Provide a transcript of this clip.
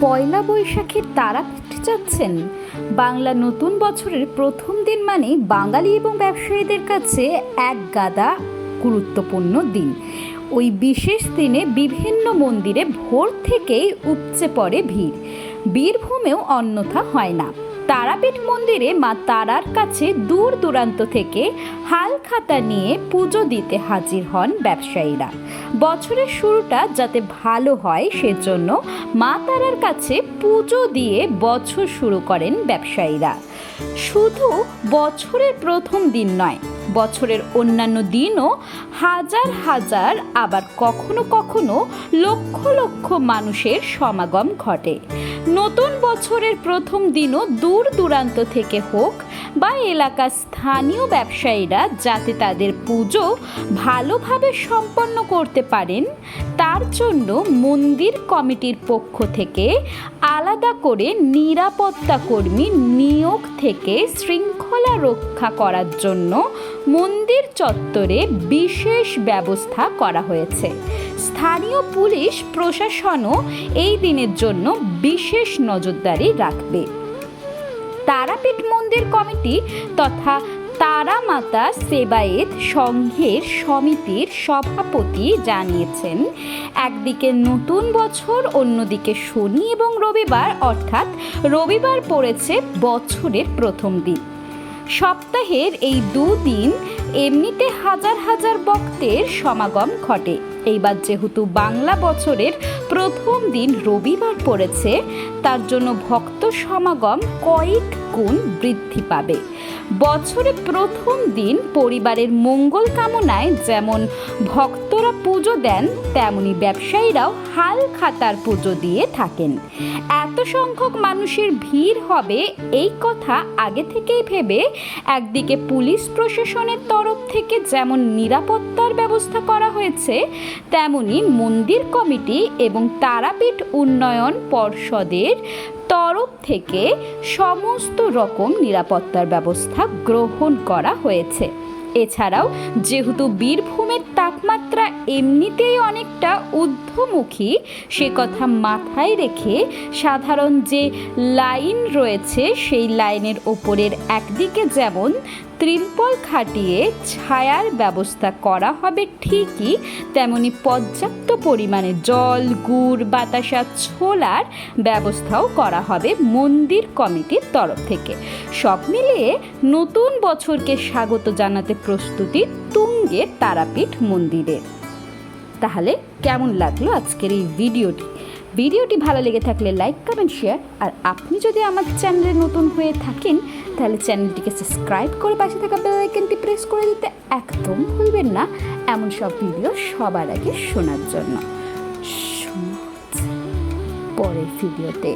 পয়লা বৈশাখে তারাপীঠ যাচ্ছেন। বাংলা নতুন বছরের প্রথম দিন মানে বাঙালি এবং ব্যবসায়ীদের কাছে এক গাদা গুরুত্বপূর্ণ দিন। ওই বিশেষ দিনে বিভিন্ন মন্দিরে ভোর থেকেই উপচে পড়ে ভিড়। বীরভূমেও অন্যথা হয় না। তারাপীঠ মন্দিরে মা তারার কাছে দূর দূরান্ত থেকে হাল খাতা নিয়ে পুজো দিতে হাজির হন ব্যবসায়ীরা। বছরের শুরুটা যাতে ভালো হয় সেজন্য মা তারার কাছে পুজো দিয়ে বছর শুরু করেন ব্যবসায়ীরা। শুধু বছরের প্রথম দিন নয় বছরের অন্যান্য দিনও হাজার হাজার, আবার কখনো কখনো লক্ষ লক্ষ মানুষের সমাগম ঘটে। নতুন বছরের প্রথম দিনও দূর দূরান্ত থেকে হোক বা এলাকার স্থানীয় ব্যবসায়ীরা যাতে তাদের পুজো ভালোভাবে সম্পন্ন করতে পারেন, তার জন্য মন্দির কমিটির পক্ষ থেকে আলাদা করে নিরাপত্তা কর্মী নিয়োগ থেকে শৃঙ্খলা রক্ষা করার জন্য মন্দির চত্বরে বিশেষ ব্যবস্থা করা হয়েছে। স্থানীয় পুলিশ, প্রশাসনও এই দিনের জন্য বিশেষ নজরদারি রাখবে। তারাপীঠ মন্দির কমিটি তথা তারা মাতা সেবায়েত সংঘের সমিতির সভাপতি জানিয়েছেন, একদিকে নতুন বছর, অন্যদিকে শনি এবং রবিবার, অর্থাৎ রবিবার পড়েছে বছরের প্রথম দিন। সপ্তাহের এই দুদিন এমনিতে হাজার হাজার ভক্তের সমাগম ঘটে। এইবার যেহেতু বাংলা বছরের প্রথম দিন রবিবার পড়েছে, তার জন্য ভক্ত সমাগম কয়েক গুণ বৃদ্ধি পাবে। বছরে প্রথম দিন পরিবারের মঙ্গল কামনায় যেমন ভক্তরা পুজো দেন, তেমনি ব্যবসায়ীরাও হাল খাতার পুজো দিয়ে থাকেন। এত সংখ্যক মানুষের ভিড় হবে এই কথা আগে থেকেই ভেবে একদিকে পুলিশ প্রশাসনের তরফ থেকে যেমন নিরাপত্তার ব্যবস্থা করা হয়েছে, তেমনি মন্দির কমিটি এবং তারাপীঠ উন্নয়ন পর্ষদের তরফ থেকে সমস্ত রকম নিরাপত্তার ব্যবস্থা গ্রহণ করা হয়েছে। এছাড়াও, যেহেতু বীরভূমের তাপমাত্রা এমনিতেই অনেকটা ঊর্ধ্বমুখী, সে কথা মাথায় রেখে সাধারণ যে লাইন রয়েছে, সেই লাইনের ওপরের একদিকে যেমন ত্রিপল খাটিয়ে ছায়ার ব্যবস্থা করা হবে ঠিকই, তেমনি পর্যাপ্ত পরিমাণে জল, গুড়, বাতাসা, ছোলার ব্যবস্থাও করা হবে মন্দির কমিটির তরফ থেকে। সব মিলিয়ে নতুন বছরকে স্বাগত জানাতে প্রস্তুতি তুঙ্গে তারাপীঠ মন্দিরের তাহলে কেমন লাগল আজকের এই ভিডিওটি? ভিডিওটি ভালো লেগে থাকলে লাইক, কমেন্ট, শেয়ার। আর আপনি যদি আমার চ্যানেলে নতুন হয়ে থাকেন, তাহলে চ্যানেলটিকে সাবস্ক্রাইব করে পাশে থাকা বেল আইকনটি প্রেস করে দিতে একদম ভুলবেন না। এমন সব ভিডিও সবার আগে শোনার জন্য। পরের ভিডিওতে